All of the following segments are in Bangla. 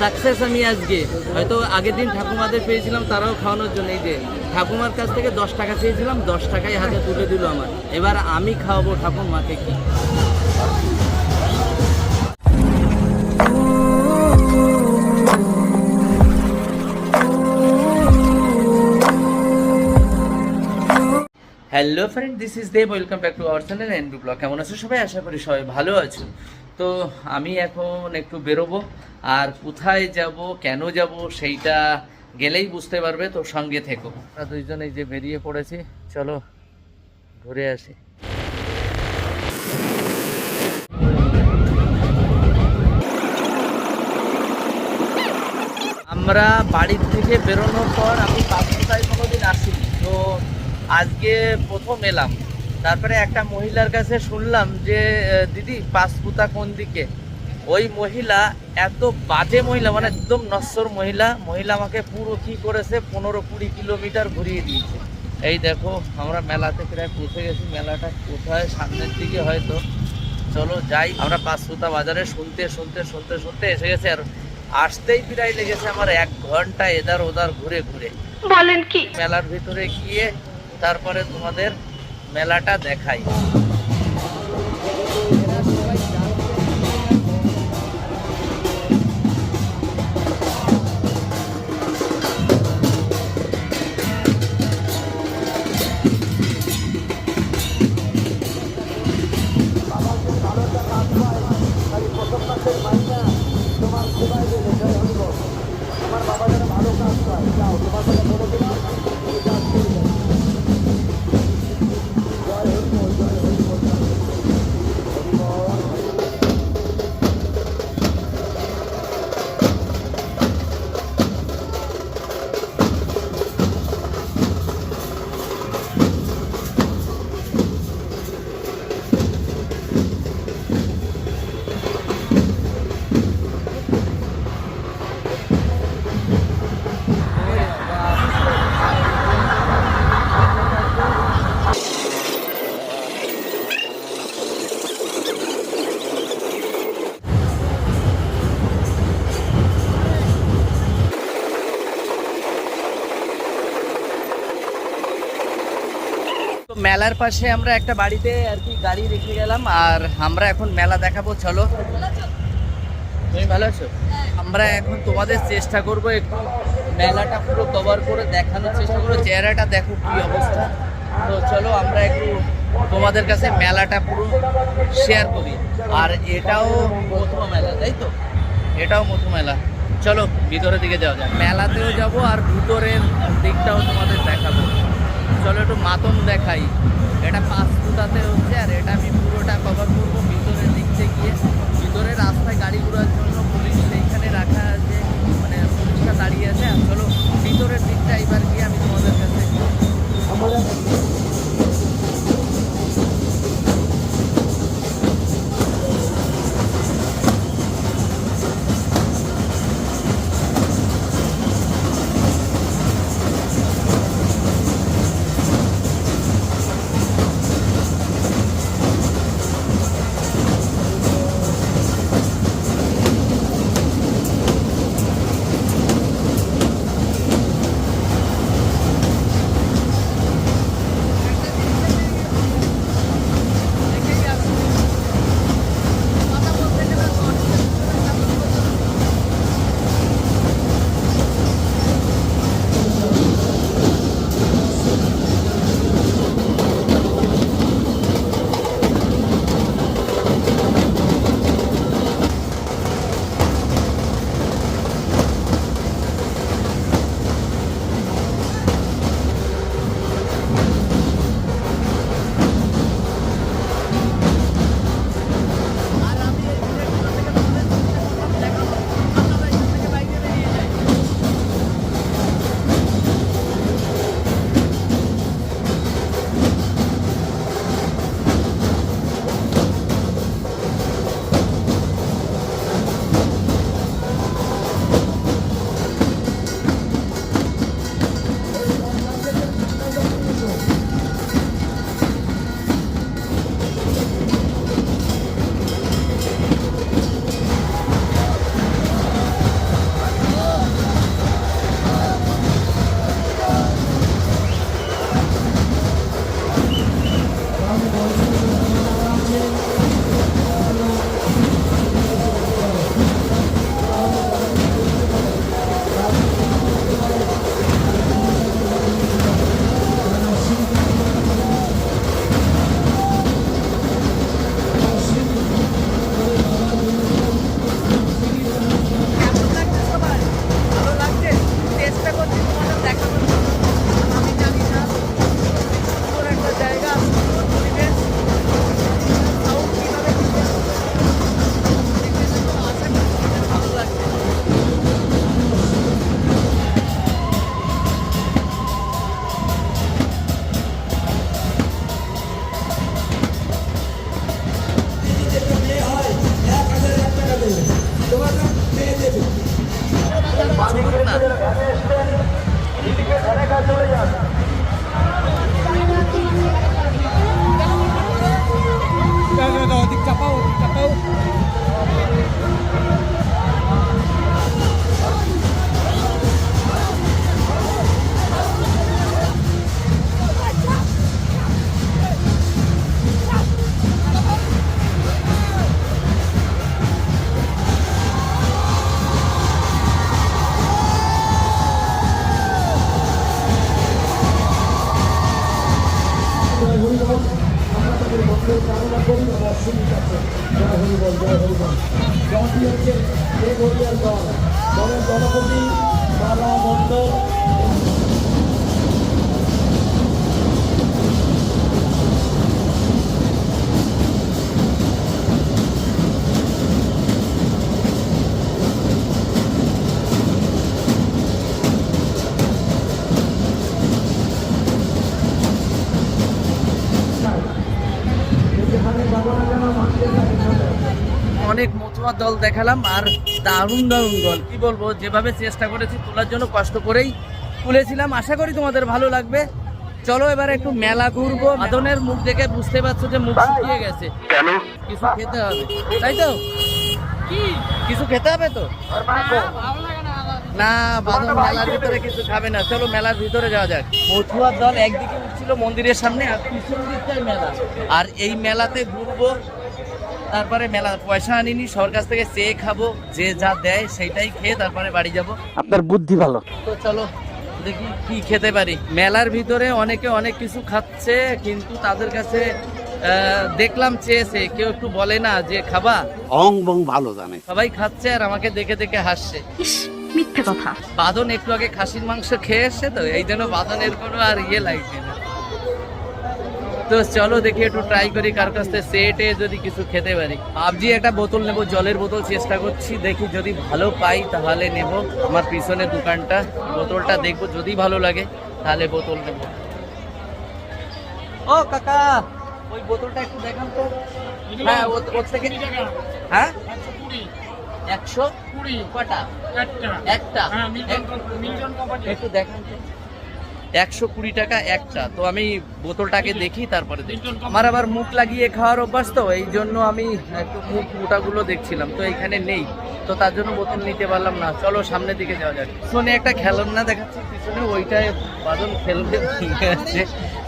সাকসেস আমি আজকে। হয়তো আগের দিন ঠাকুমাদের পেয়েছিলাম, তারাও খাওয়ানোর জন্য। এই যে, ঠাকুমার কাছ থেকে দশ টাকা চেয়েছিলাম, দশ টাকাই হাতে তুলে দিল আমার। এবার আমি খাওয়াবো ঠাকুমাকে কি? Hello friend this is Dev welcome back to our channel NB blog কেমন আছো সবাই? আশা করি সবাই ভালো আছো। তো আমি এখন একটু বেরোবো। আর কোথায় যাব, কেন যাব, সেইটা গেলেই বুঝতে পারবে, তো সঙ্গে থেকো। আমরা দুইজন এই যে বেরিয়ে পড়েছি, চলো ঘুরে আসি। আমরা বাড়ির থেকে বেরোনোর পর আমি পাঁচটায় কোনোদিন আসিনি, তো আজকে প্রথম এলাম। তারপরে একটা মহিলার কাছে শুনলাম যে দিদি পাঁচপুতা কোন দিকে? ওই মহিলা এত বাজে মহিলা মানে একদম নশ্বর মহিলা। মহিলা আমাকে পুরো কি করেছে? পনেরো কুড়ি কিলোমিটার ঘুরিয়ে দিয়েছে। এই দেখো আমরা মেলাতে প্রায় পৌঁছে গেছি। মেলাটা কোথায়? সামনের দিকে হয়তো। চলো যাই আমরা পাঁচপুতা বাজারে শুনতে শুনতে শুনতে শুনতে এসে গেছে। আর আসতেই প্রায় লেগেছে আমার এক ঘণ্টা এদার ওদার ঘুরে ঘুরে। বলেন কি? মেলার ভিতরে গিয়ে তারপরে তোমাদের মেলাটা দেখাই। মেলার পাশে আমরা একটা বাড়িতে আর কি গাড়ি রেখে গেলাম, আর আমরা এখন মেলা দেখাবো, চলো। তুমি ভালো আছো? আমরা এখন তোমাদের চেষ্টা করব একটু মেলাটা পুরো কভার করে দেখানোর চেষ্টা করব, চেহারাটা দেখো কি অবস্থা। তো চলো, আমরা একটু তোমাদের কাছে মেলাটা পুরো শেয়ার করি। আর এটাও মধুমা মেলা, তাই তো? এটাও মধু মেলা। চলো, ভিতরের দিকে যাওয়া যায় মেলাতেও যাব আর ভিতরের দিকটাও তোমাদের দেখাবো। চলো একটু মাতন দেখাই। এটা পাঁচ পাঁচপুতাতে হচ্ছে আর এটা আমি মতুয়া দল দেখালাম আর দারুণ দারুণ দল। কি বলব যেভাবে চেষ্টা করেছি তোলার জন্য কষ্ট করেই তুলেছিলাম। আশা করি তোমাদের ভালো লাগবে। চলো এবার একটু মেলা ঘুরবো। বাদনের মুখ দেখে বুঝতে পারছ যে মুখ শুকিয়ে গেছে। কিছু খেতে হবে। তাই তো? কিছু খেতে হবে তো? না বাদন মেলার ভিতরে কিছু খাবে না। চলো মেলার ভিতরে যাওয়া যাক। মথুয়ার দল একদিকে উঠছিল মন্দিরের সামনে আর পিছন দিকটাই মেলা। আর এই মেলাতে ঘুরবো তারপরে মেলা পয়সা আনিনি সবার কাছ থেকে চেয়ে খাব যে যা দেয় সেটাই খেয়ে তারপরে বাড়ি যাব। আপনার বুদ্ধি ভালো। তো চলো দেখি কি খেতে পারি। মেলার ভিতরে অনেকে অনেক কিছু খাচ্ছে কিন্তু তাদের কাছে দেখলাম চেয়েছে কেউ একটু বলে না যে খাবা। অং বং ভালো জানে। সবাই খাচ্ছে আর আমাকে দেখে দেখে হাসছে। মিথ্যে কথা। বাদন একটু আগে খাসির মাংস খেয়ে এসছে তো এই জন্য বাদনের কোনো আর ইয়ে লাগছে না। তো চলো দেখি একটু ট্রাই করি কার কাছ থেকে সেটে যদি কিছু খেতে পারি। ভাবছি একটা বোতল নেব জলের বোতল চেষ্টা করছি দেখি যদি ভালো পাই তাহলে নেব। আমার পিছনে দোকানটা বোতলটা দেখব যদি ভালো লাগে তাহলে বোতল নেব। ও কাকা ওই বোতলটা একটু দেখান তো। হ্যাঁ ওর থেকে হ্যাঁ? একশো কুড়ি। কটা? একটা। একটু দেখান তো। একশো কুড়ি টাকা একটা। তো আমি বোতলটাকে দেখি তারপরে দেখি। আমার আবার মুখ লাগিয়ে খাওয়ার অভ্যাস তো এই জন্য আমি একটু মুখ মোটাগুলো দেখছিলাম তো এখানে নেই। তো তার জন্য বোতল নিতে পারলাম না। চলো সামনের দিকে যাওয়া যাক। পিছনে একটা খেলনা দেখাচ্ছি পিছনে ওইটায় বাদন খেলবে আছে।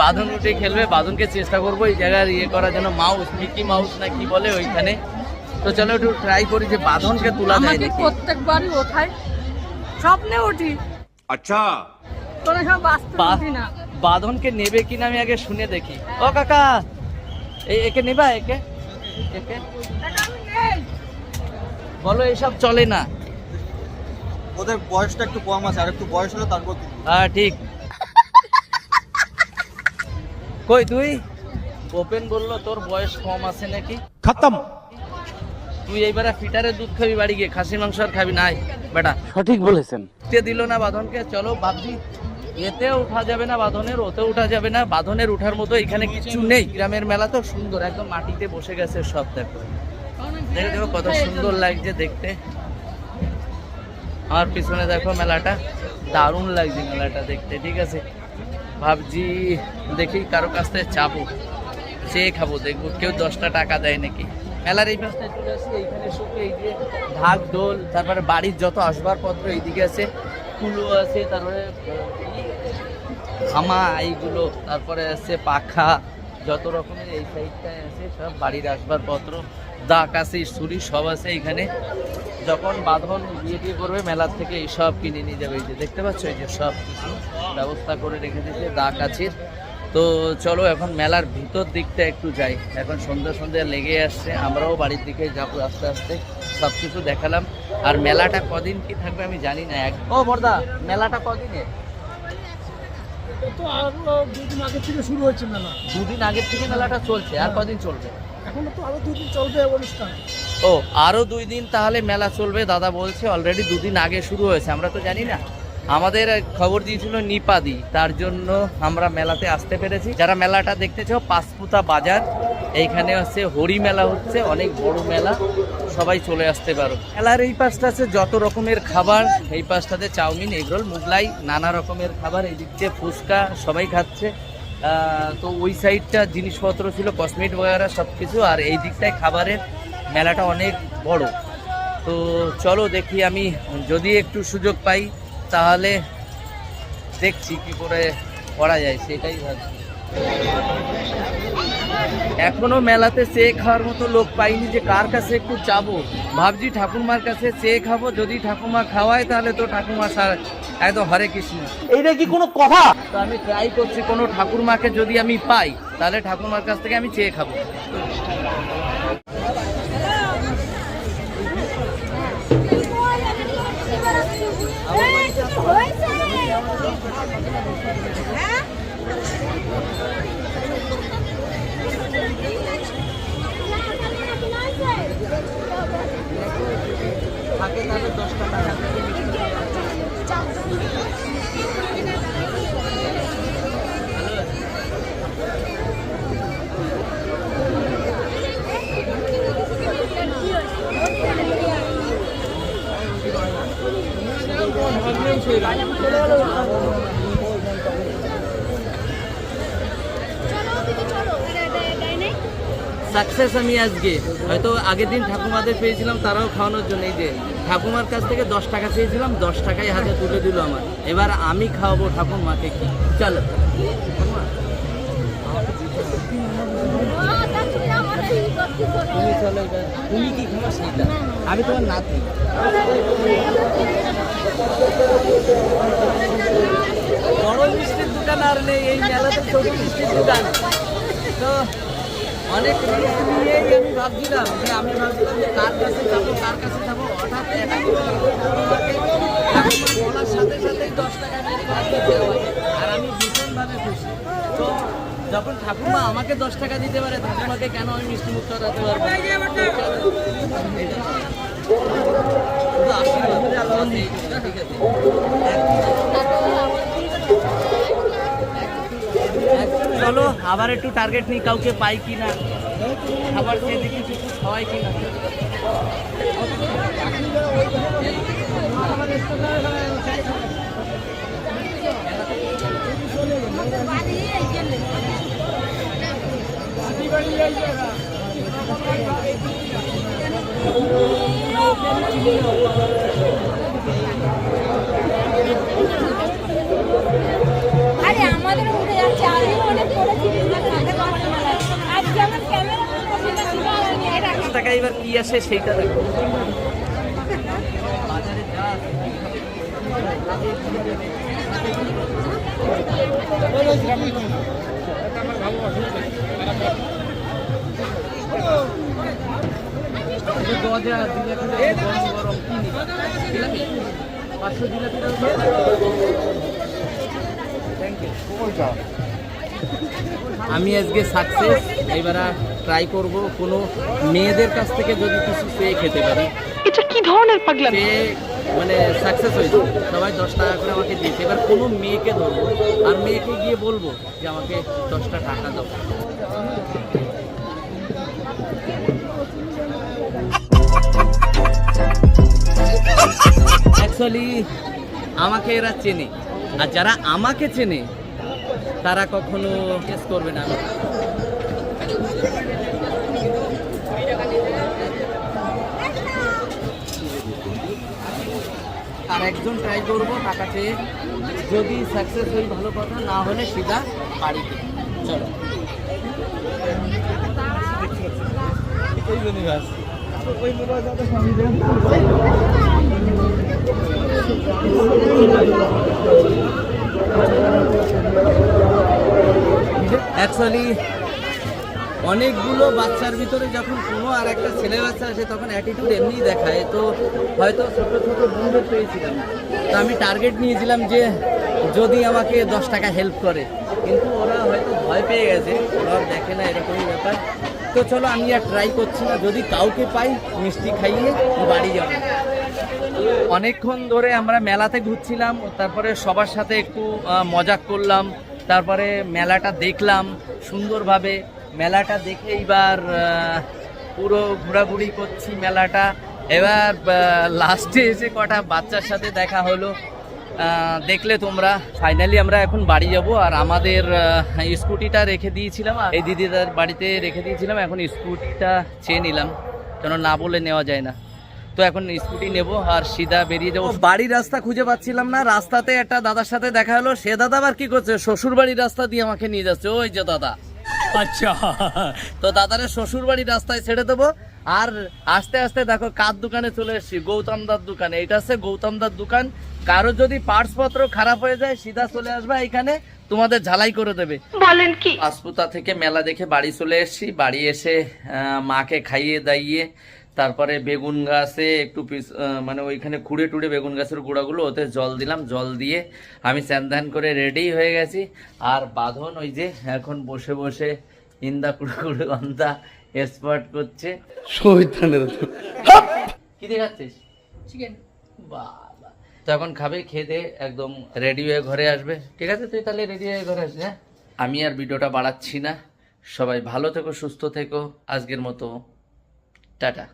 বাদন উঠে খেলবে বাদনকে চেষ্টা করব এই জায়গার ইয়ে করার জন্য। মাউস মিকি মাউস না কি বলে ওইখানে। তো চলো একটু ট্রাই করি যে বাঁধনকে তোলা যায় প্রত্যেকবারই ওঠায়। স্বপ্নে উঠি। আচ্ছা। বাঁধনকে নেবে কিনা আমি আগে শুনে দেখি। ও কাকা একে নেবা একে? একে? বলো এসব চলে না। ওদের বয়সটা একটু কম আছে আর একটু বয়স হলে তারপর হ্যাঁ ঠিক। কই তুই? ওপেন বলল তোর বয়স কম আছে নাকি? খতম। তুই এইবারে ফিটারে দুধ খাবি বাড়ি গিয়ে খাসি মাংস আর খাবি নাই বেটা। সঠিক বলেছেন। দিল না বাঁধনকে চলো ভাবছি এতে উঠা যাবে না, বাঁধনের ওতে উঠা যাবে না। বাঁধনের উঠার মতো এখানে কিছু নেই। গ্রামের মেলা তো সুন্দর, একদম মাটিতে বসে গেছে সব দেখো। দেখো দেখো কত সুন্দর লাগছে দেখতে। আমার পিছনে দেখো মেলাটা। দারুণ লাগছে মেলাটা দেখতে, ঠিক আছে? ভাবছি দেখি কারও কাছ থেকে চাপো চেয়ে খাব, দেখব। কেউ দশটা টাকা দেয় নাকি? মেলার এই পাশটায় চলে আসি এইখানে শুকে এই যে ঢাক, ঢোল, তারপরে বাড়ির যত আসবাবপত্র এইদিকে আছে কুলো আছে, তারপরে খামা, এইগুলো, তারপরে আছে পাখা, যত রকমের এই সাইডটায় আছে, সব বাড়ির আসবাবপত্র, দাগ আছে, ছুরি, সব আছে এখানে। যখন বাঁধন বিয়ে টিয়ে করবে মেলার থেকে এই সব কিনে নিয়ে যাবে। এই যে দেখতে পাচ্ছ, এই যে সব কিছু ব্যবস্থা করে রেখে দিয়েছে দা কাছির তো চলো, এখন মেলার ভিতর দিকটা একটু যাই। এখন সন্ধ্যা সন্ধ্যা লেগে আসছে, আমরাও বাড়ির দিকে যাব আস্তে আস্তে। সব কিছু দেখালাম। আর মেলাটা কদিন কি থাকবে আমি জানি না এক ও বর্দা মেলাটা কদিনে? তো আরও দুদিন আগে থেকে শুরু হয়েছে মেলা। দুদিন আগের থেকে মেলাটা চলছে আর কদিন চলবে? এখনও তো আরও দুদিন চলবে অনুষ্ঠান। ও আরও দুই দিন তাহলে মেলা চলবে দাদা বলছে অলরেডি দুদিন আগে শুরু হয়েছে আমরা তো জানি না। আমাদের খবর দিয়েছিল নিপাদি, তার জন্য আমরা মেলাতে আসতে পেরেছি। যারা মেলাটা দেখতে চাও, পাঁচপুতা বাজার, এইখানে হচ্ছে হরি মেলা হচ্ছে, অনেক বড় মেলা, সবাই চলে আসতে পারো। মেলার এই পাশটা আছে যত রকমের খাবার, এই পাশটাতে চাউমিন, এগরোল, মুগলাই, নানা রকমের খাবার এই দিক দিয়ে ফুচকা সবাই খাচ্ছে। তো ওই সাইডটা জিনিসপত্র ছিল, কসমেটিক বগেরা সব কিছু আর এই দিকটায় খাবারের মেলাটা অনেক বড়। তো চলো দেখি আমি, যদি একটু সুযোগ পাই তাহলে দেখছি কি করে করা যায় সেটাই ভাবছি। এখনও মেলাতে চেয়ে খাওয়ার মতো লোক পাইনি যে কার কাছে একটু যাব। ভাবছি ঠাকুমার কাছে চেয়ে খাব যদি ঠাকুমা খাওয়ায় তাহলে তো ঠাকুমা সার একদম হরে কৃষ্ণ। এইটা কি কোনো কথা? তো আমি ট্রাই করছি কোনো ঠাকুরমাকে যদি আমি পাই তাহলে ঠাকুরমার কাছ থেকে আমি চেয়ে খাব। সাকসেস আমি আজকে। হয়তো আগের দিন ঠাকুমাদের পেয়েছিলাম, তারাও খাওয়ানোর জন্য। এই যে, ঠাকুমার কাছ থেকে দশ টাকা চেয়েছিলাম, দশ টাকাই হাতে তুলে দিল আমার। এবার আমি খাওয়াবো ঠাকুমাকে কি? চলো। কি আমি তোমার নাতি। বড় মিষ্টির দোকান আর নেই, এই মেলাতে ছোট মিষ্টির দোকান। তো অনেক রিস্ক নিয়েই আমি ভাবছিলাম যে আমি ভাবছিলাম যে কার কাছে যাব, কার কাছে যাব? হঠাৎ একটা বলার সাথে সাথেই দশ টাকা আমাকে আর আমি ভীষণভাবে খুশি। তো যখন ঠাকুমা আমাকে দশ টাকা দিতে পারে ঠাকুমাকে কেন আমি মিষ্টি মুখ করাতে পারব আশীর্বাদ। ঠিক আছে চলো, আবার একটু টার্গেট নিই কাউকে পাই কি না খেয়ে দেখি কিছু খাওয়াই কি না আরে আমাদের টাকা এবার কি আসে সেইটা? পাঁচশো জিলাপি দাও তো। Thank you. আমি আজকে সাকসেস এবার ট্রাই করব কোনো মেয়েদের কাছ থেকে যদি কিছু পেয়ে খেতে পারি। এটা কি ধরনের পাগলা মানে সাকসেস হয়েছে। সবাই দশ টাকা করে আমাকে দিয়েছে। এবার কোনো মেয়েকে ধরবো আর মেয়েকে গিয়ে বলব যে আমাকে দশটা টাকা দাও। অ্যাকচুয়ালি আমাকে এরা চেনে। আর যারা আমাকে চেনে তারা কখনো কেস করবে না। আর একজন ট্রাই করব টাকা চেয়ে। যদি সাকসেস হই ভালো কথা না হলে সিধা বাড়িতে। চলো। অ্যাকচুয়ালি অনেকগুলো বাচ্চার ভিতরে যখন কোনো আর একটা ছেলে বাচ্চা আসে, তখন অ্যাটিটিউড এমনিই দেখায়। তো হয়তো ছোটো ছোটো বন্ধুদের পেয়েছিলাম। তো আমি টার্গেট নিয়েছিলাম যে যদি আমাকে দশ টাকা হেল্প করে। কিন্তু ওরা হয়তো ভয় পেয়ে গেছে। ওরা দেখে না এরকমই ব্যাপার। তো চলো, আমি আর ট্রাই করছি না। যদি কাউকে পাই, মিষ্টি খাইয়ে বাড়ি যাব। অনেকক্ষণ ধরে আমরা মেলাতে ঘুরছিলাম তারপরে সবার সাথে একটু আহ, মজা করলাম তারপরে মেলাটা দেখলাম সুন্দরভাবে। মেলাটা দেখে আহ, পুরো ঘোরাঘুরি করছি মেলাটা। এবার লাস্টে এসে কটা বাচ্চার সাথে দেখা হলো। দেখলে তোমরা। ফাইনালি আমরা এখন বাড়ি যাব আর আমাদের স্কুটিটা রেখে দিয়েছিলাম এই দিদিদার বাড়িতে রেখে দিয়েছিলাম। এখন স্কুটিটা চেয়ে নিলাম। কেন না বলে নেওয়া যায় না। তো এখন স্কুটি নেব আর সিধা বেরিয়ে যাব। বাড়ির রাস্তা খুঁজে পাচ্ছিলাম না। রাস্তাতে একটা দাদার সাথে দেখা হলো। সে দাদা আবার কি করছে? শ্বশুর বাড়ির রাস্তা দিয়ে আমাকে নিয়ে যাচ্ছে। ওই যে দাদা। আচ্ছা। তো দাদারে শ্বশুর বাড়ির রাস্তায় ছেড়ে দেবো। আর আস্তে আস্তে দেখো কার দোকানে চলে এসেছি? গৌতম দার দোকানে। এটা হচ্ছে গৌতম দার দোকান। কারও যদি পার্টস পত্র খারাপ হয়ে যায় সিধা চলে আসবে এখানে। তোমাদের ঝালাই করে দেবে। বলেন কি? পাসপুতা থেকে মেলা দেখে বাড়ি চলে এসেছি। বাড়ি এসে আহ, মাকে খাইয়ে দাইয়ে তারপরে বেগুন গাছে একটু পিস মানে ওইখানে খুঁড়ে টুড়ে বেগুন গাছের গুঁড়াগুলো ওতে জল দিলাম জল দিয়ে আমি স্যান ধ্যান করে রেডি হয়ে গেছি। আর বাঁধন ওই যে এখন বসে বসে ইন্দা কুড়ে কুড়ে গন্ধা এক্সপার্ট করছে। শহীদানের কি দেখাচ্ছিস চিকেন বাবা। তো এখন খাবে খেয়ে দিয়ে একদম রেডি হয়ে ঘরে আসবে। ঠিক আছে তুই তাহলে রেডি হয়ে ঘরে আসবি হ্যাঁ? আমি আর ভিডিওটা বাড়াচ্ছি না। সবাই ভালো থেকো সুস্থ থেকো। আজকের মতো। টাটা।